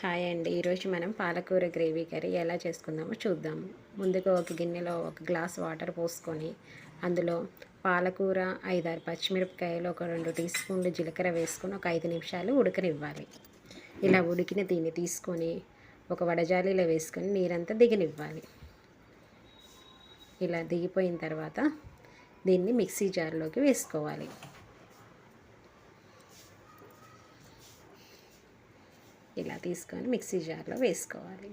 Hi అండి. ఈరోజు మనం పాలకూర గ్రేవీ కర్రీ ఎలా చేసుకుందామో చూద్దాం ముందుగా ఒక గిన్నెలో ఒక గ్లాస్ వాటర్ పోసుకొని అందులో పాలకూర ఐదారు పచ్చిమిరపకాయలు ఒక రెండు టీ స్పూన్లు జీలకర్ర వేసుకొని ఒక ఐదు నిమిషాలు ఉడకనివ్వాలి. ఇలా ఉడికిన దీన్ని తీసుకొని ఒక వడజాలీలో వేసుకొని నీరంతా దిగనివ్వాలి. ఇలా దిగిపోయిన తర్వాత దీన్ని మిక్సీ జార్లోకి వేసుకోవాలి. ఇలా తీసుకొని మిక్సీ జార్లో వేసుకోవాలి.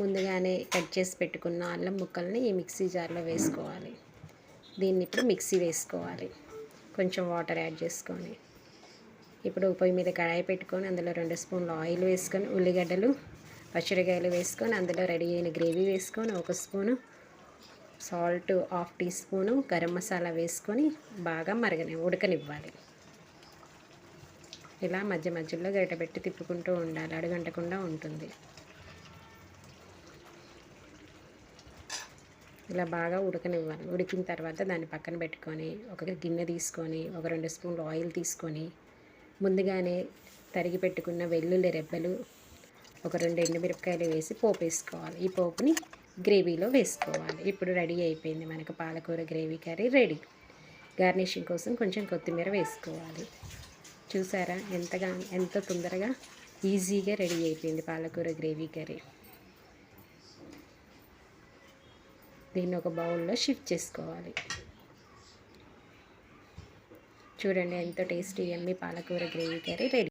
ముందుగానే కట్ చేసి పెట్టుకున్న అల్లం ముక్కల్ని ఈ మిక్సీ జార్లో వేసుకోవాలి. దీన్ని ఇప్పుడు మిక్సీ వేసుకోవాలి. కొంచెం వాటర్ యాడ్ చేసుకొని. ఇప్పుడు పొయ్యి మీద కడాయి పెట్టుకొని అందులో రెండు స్పూన్లు ఆయిల్ వేసుకొని ఉల్లిగడ్డలు పచ్చడికాయలు వేసుకొని అందులో రెడీ అయిన గ్రేవీ వేసుకొని ఒక spoon salt half teaspoon garam masala వేసుకొని బాగా మరగని ఉడకనివ్వాలి. ఇలా మధ్య మధ్యలో గరిట పెట్టి తిప్పుకుంటూ ఉండాలి అడుగంటకుండా ఉంటుంది. ఇలా బాగా ఉడకనివ్వాలి. ఉడికిన తర్వాత దాన్ని పక్కన పెట్టుకొని ఒక గిన్నె తీసుకొని ఒక రెండు స్పూన్లు ఆయిల్ తీసుకొని ముందుగానే తరిగి పెట్టుకున్న వెల్లుల్లి రెబ్బలు ఒక రెండు ఎండుమిరపకాయలు వేసి పోపు వేసుకోవాలి ఈ పోపుని గ్రేవీలో వేసుకోవాలి. ఇప్పుడు రెడీ అయిపోయింది మనకు పాలకూర గ్రేవీ కర్రీ రెడీ. గార్నిషింగ్ కోసం కొంచెం కొత్తిమీర వేసుకోవాలి. చూసారా? ఎంతగా ఎంత తొందరగా ఈజీగా రెడీ అయిపోయింది పాలకూర గ్రేవీ కర్రీ. దీన్ని ఒక బౌల్లో షిఫ్ట్ చేసుకోవాలి. చూడండి ఎంతో టేస్టీ ఎమ్మి పాలకూర గ్రేవీ కర్రీ. రెడీ